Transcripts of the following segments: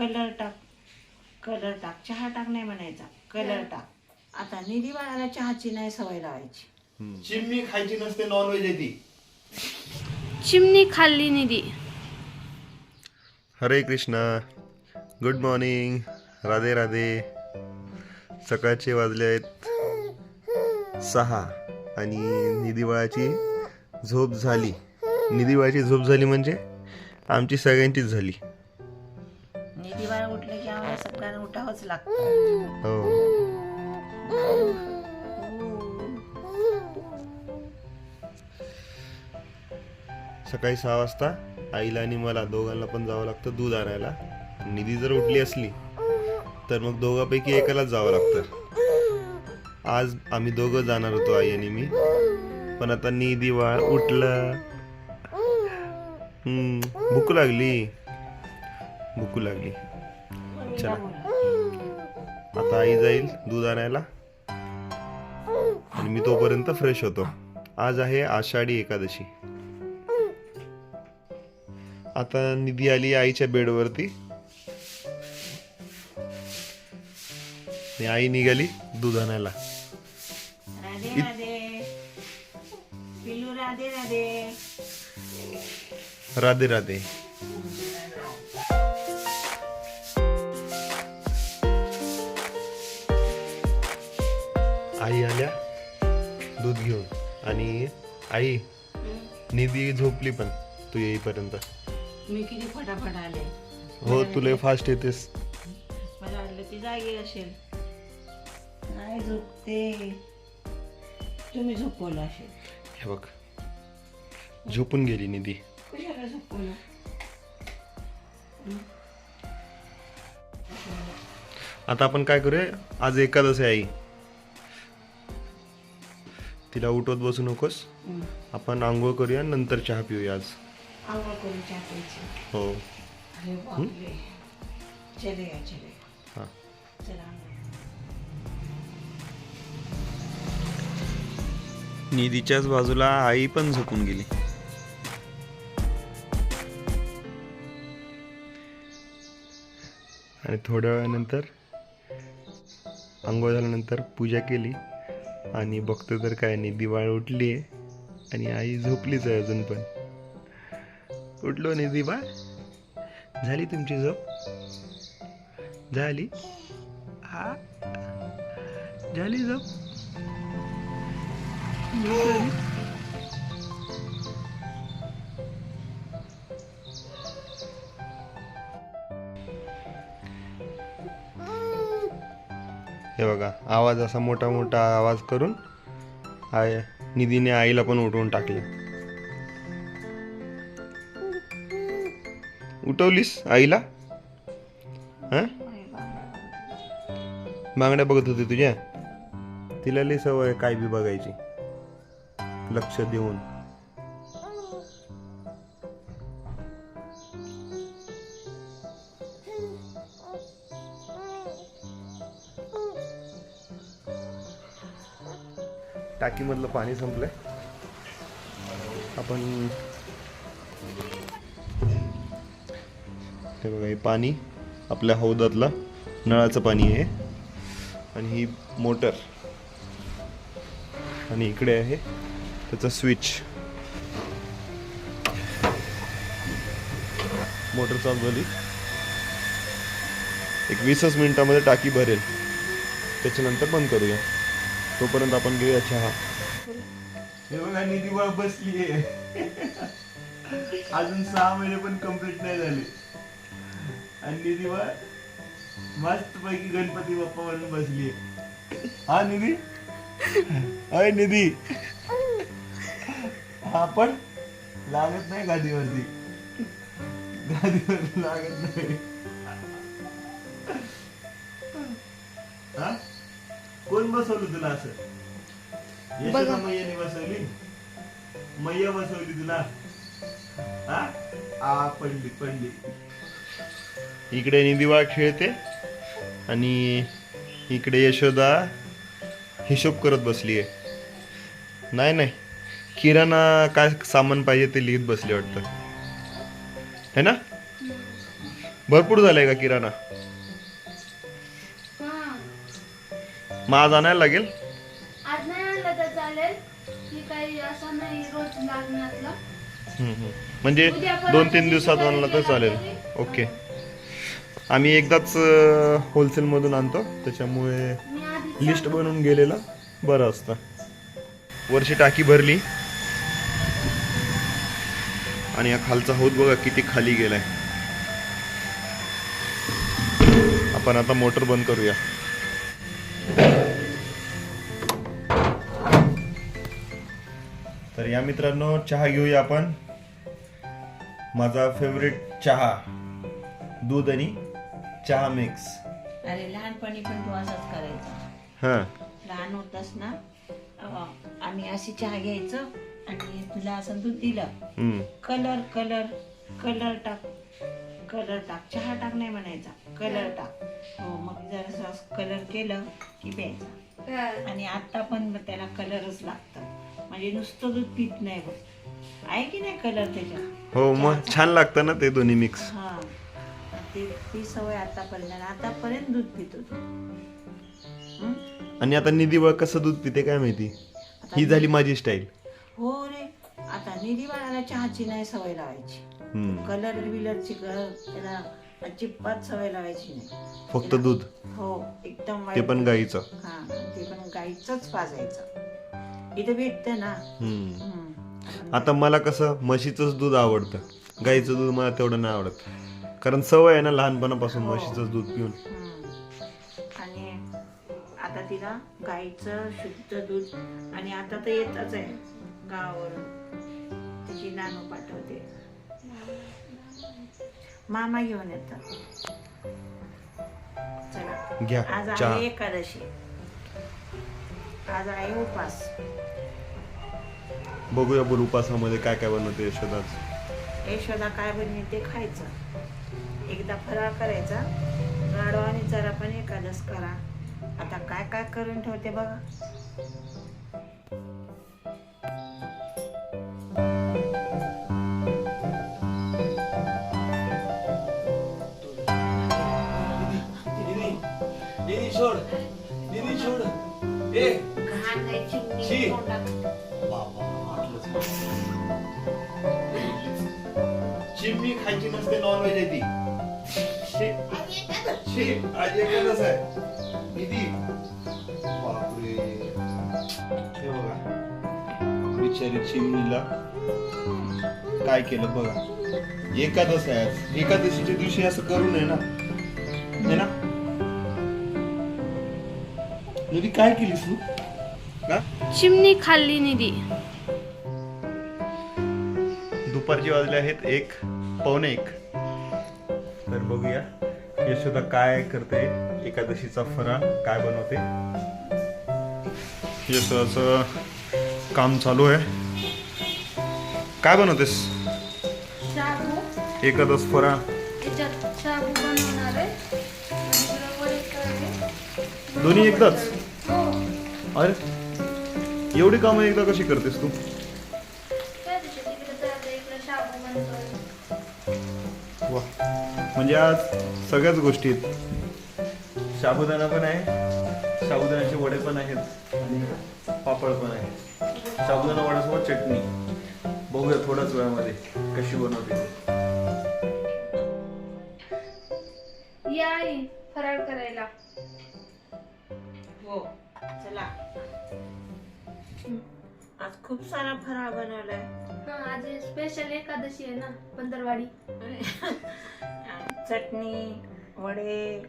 Colour टाक. Colour टाक. चहा टाक नाही म्हणायचा. कलर टाक. आता निधी बाळाला चहाची नाही सवय लावायची. चिमणी खायची नसते नॉनव्हेज आहे ती. चिमणी खाल्ली निधी. Hare Krishna. Good morning Radhe Radhe. सकाळचे वाजले आहेत सहा आणि निधीबाळाची झोप झाली. निधीबाळाची झोप झाली म्हणजे आमची सगळ्यांचीच झाली. सगळ्यांना उठावंच लागतं. हो. सकाळी सहा वाजता आईला आणि मला दोघांना पण जावं लागतं दूध आणायला. निधी जर उठली असली तर मग दोघांपैकी एकालाच जावं लागतं. आज आम्ही दोघं जाणार होतो आई आणि मी. पण आता निधी बाळ उठलं. हम्म, भूक लागली. भूक लागली. चला. आता आई जाईल दूध आणायला. आणि मी तोपर्यंत फ्रेश होतो. आज आहे आषाढी एकादशी. आता निधी आली आईच्या बेडवरती. आई निघाली दूध आणायला. राधे राधे. आई आल्या दूध घेऊन. आणि आई निधी झोपली पण तू येईपर्यंत. मी किती फटाफट आले. हो तुला फास्ट येतेस. मला वाटलं ती जागी असेल. नाही झोपते. तुम्ही झोपवलं असेल. हे बघ झोपून गेली निधी. कशाला झोपवलं? आता आपण काय करूया? आज एकादश आहे आई. तिला उठवत बसू नकोस. आपण आंघोळ करूया नंतर चहा पिऊया आज. आंघोळ करून चहा प्यायची. हो. अरे बापरे. चले या चले हा. चला आंघोळ. निधीच्याच बाजूला आई पण झोपून गेली. आणि थोड्या वेळानंतर आंघोळ झाल्यानंतर पूजा केली. आणि बघतो तर काय नाही दिवाळ उठली आहे आणि आई झोपलीच आहे अजून पण. उठलो नाही दिवाळ? झाली तुमची झोप? झाली? हा? झाली झोप? हे बघा आवाज असा मोठा मोठा आवाज करून आय निधीने आईला पण उठवून टाकले. उठवलीस आईला? हा? बांगड्या बघत होती तुझ्या? तिला लई सवय आहे काय बी बघायची. लक्ष देऊन. टाकीमधलं पाणी संपलंय. आपण हे बघा हे पाणी आपल्या हौदातला नळाचं पाणी आहे. आणि ही मोटर आणि इकडे आहे त्याचं स्विच. मोटर चालू झाली. एक वीसच मिनिटामध्ये टाकी भरेल. त्याच्यानंतर बंद करूया. तोपर्यंत आपण घेऊया चहा. हे बघा निधी बाळ बसली अजून सहा महिने पण कंप्लीट नाही झाले. आणि निधी बा मस्त पैकी गणपती बाप्पा म्हणून बसली हा निधी? अय निधी. हा पण लागत नाही गादीवरती. गादीवर लागत नाही. हा? कोण बसवलं तुला असं? यशोदा मैयाने बसवली? मैया बसवली तुला? हा? आ पडली पडली. इकडे निधिवाळ खेळते आणि इकडे यशोदा हिशोब करत बसली आहे नाही नाही. किराणा काय सामान पाहिजे ते लिहित बसले वाटतं. है ना? भरपूर झालंय का किराणा? मग आज आणायला लागेल. आज नाही आणलं तर चालेल. की काही असं नाही रोज लागण्यातलं. हम्म, हम्म. म्हणजे उद्या परवा दोन तीन दिवशी दिवसात आणला तर चालेल. तरी, ओके. आम्ही एकदाच होलसेल मधून आणतो. त्याच्यामुळे मी आधी लिस्ट बनवून गेलेला बरं असतं. वरची टाकी भरली. आणि हा खालचा हौद बघा किती खाली गेलाय. आपण आता मोटर बंद करूया. तर या मित्रांनो चहा घेऊया आपण. माझा फेवरेट चहा दूध आणि चहा मिक्स अरे लहानपणी पण तू असाच करायचा. हां. लहान होतास ना अं, आम्ही अशी चहा घ्यायचं आणि तुला असं दूध दिलं. हम्म. कलर कलर कलर टाक कलर टाक. चहा टाक नाही म्हणायचा. कलर टाक. हो मग जर कलर केलं की प्यायचा. आणि आता पण त्याला कलरच लागतं म्हणजे नुसतं दूध पित नाही बघ. आहे की नाही कलर त्याच्यात? हो मग छान लागतं ना ते दोन्ही मिक्स हा. ते ती सवय आतापर्यंत. आणि आतापर्यंत दूध पितो तू. हं? आणि आता निधीबळ कसं दूध पिते काय माहिती? ही झाली माझी स्टाईल हो रे. आता निधी बाळाला चहाची नाही सवय लावायची. कलर बिलरची ग- त्याला अजिबात सवय लावायची नाही. फक्त दूध? हो एकदम ते वाईट. पण गाईचं? हा ते पण गाईचंच पाजायचं. इथे भेटतं ना. हम्म. आता मला कसं म्हशीचंच दूध आवडतं. गाईचं दूध मला तेवढं नाही आवडत. कारण सवय आहे ना लहानपणापासून हो. म्हशीचंच दूध पिऊन. हं. आणि आता तिला गाईचं शुद्ध दूध आणि आता तर येतच आहे. गावावरून. तिची नानू पाठवते. मामा घेऊन येतात घ्या आज चहा. आहे एकादशी. आज आहे उपास. बघूया बोल उपासामध्ये काय काय बनवते यशोदाच यशोदा काय बनवी ते खायचं. एकदा फराळ करायचा. गाडो आणि जरा पण एकादश करा. आता काय काय करून ठेवते बघा. सोड. दीदी सोड. ए. घाण चिमणी शी. तोंडात. बाबा वाटलंच चिमणी खायची नसते नॉनव्हेज आहे ती. शी, आज आहे. निधी. बापरे. हे बघा. बिचारी चिमणीला काय केलं बघा. एकादश आहे आज. एकादशीच्या दिवशी असं करू नये ना. निधी काय केलीस तू? का चिमणी खाल्ली निधी. दुपारचे वाजले आहेत एक पावणे एक. तर बघूया यशोदा काय करते? एकादशीचा फराळ काय बनवते? यशोदाचं काम चालू आहे. काय बनवतेस? शाबू. एकादश फराळ. याच्यात शाबू बनवणार आहे. आणि तुला वडे करायचे. दोन्ही एकदाच? अरे एवढी कामं एकदा कशी करतेस तू? वा म्हणजे आज सगळ्याच गोष्टी आहेत साबुदाणा पण आहे साबुदाण्याचे वडे पण आहेत आणि पापड पण आहे साबुदाणा वड्यासोबत चटणी. बघूया थोड्याच वेळामध्ये कशी बनवते. या आई फराळ करायला. हो. चला. आज खूप सारा फराळ बनवलाय. हा आज स्पेशल एकादशी आहे ना पंधरवाडी. चटणी वडे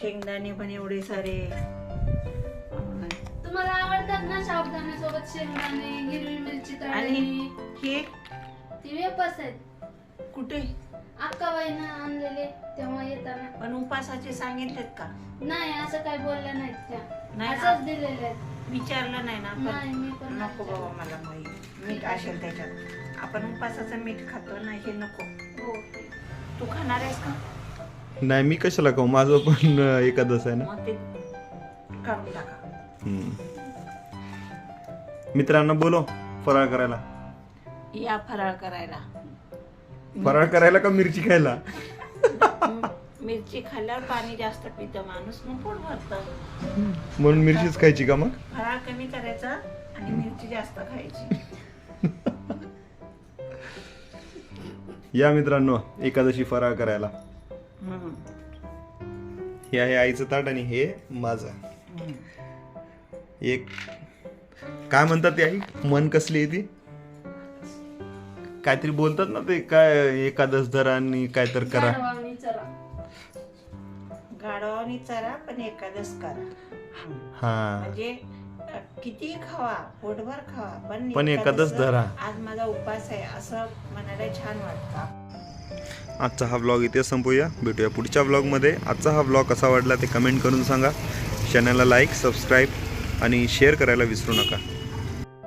शेंगदाणे पण एवढे सारे. तुम्हाला आवडतात ना साबुदाण्यासोबत शेंगदाणे हिरवी मिरची आणि हे ती वेपस आहेत. कुठे? अक्काबाईनं आणलेले तेव्हा येताना. पण उपासाचे सांगितलेत का? नाही असं काही बोलल्या नाहीत त्या. नाही? असंच दिलेले आहेत विचारलं नाही ना नाही, मी पण नको बाबा मला माहीत मीठ असेल त्याच्यात. आपण उपासाचं मीठ खातो ना हे नको. हो तू खाणार आहेस का? नाही मी कशाला खाऊ? माझं पण अं, एकादश आहे ना. मग ते काढून टाका. हम्म. मित्रांनो बोलो. फराळ करायला. या फराळ करायला. फराळ करायला का मिरची खायला? मिरची खाल्ल्यावर पाणी जास्त पितं माणूस मग पोट भरतं. म्हणून मिरचीच खायची का मग? फराळ कमी करायचा आणि मिरची जास्त खायची. या मित्रांनो एकादशी फराळ करायला. हे आहे आईचं ताट आणि हे माझं. एक काय म्हणतात ते आई? मन कसली आहे ती? काहीतरी बोलतात ना ते काय एकादश धरा आणि काय तर करा चला गाढवानी चरा पण एकादश करा. हा. म्हणजे अ, किती खावा पोटभर खावा पण पण धरा. आज माझा उपास आहे असं छान वाटतं. आजचा हा व्लॉग इथे संपूया. भेटूया पुढच्या व्लॉगमध्ये आजचा हा व्लॉग कसा वाटला ते कमेंट करून सांगा. चॅनलला लाईक सबस्क्राईब आणि शेअर करायला विसरू नका.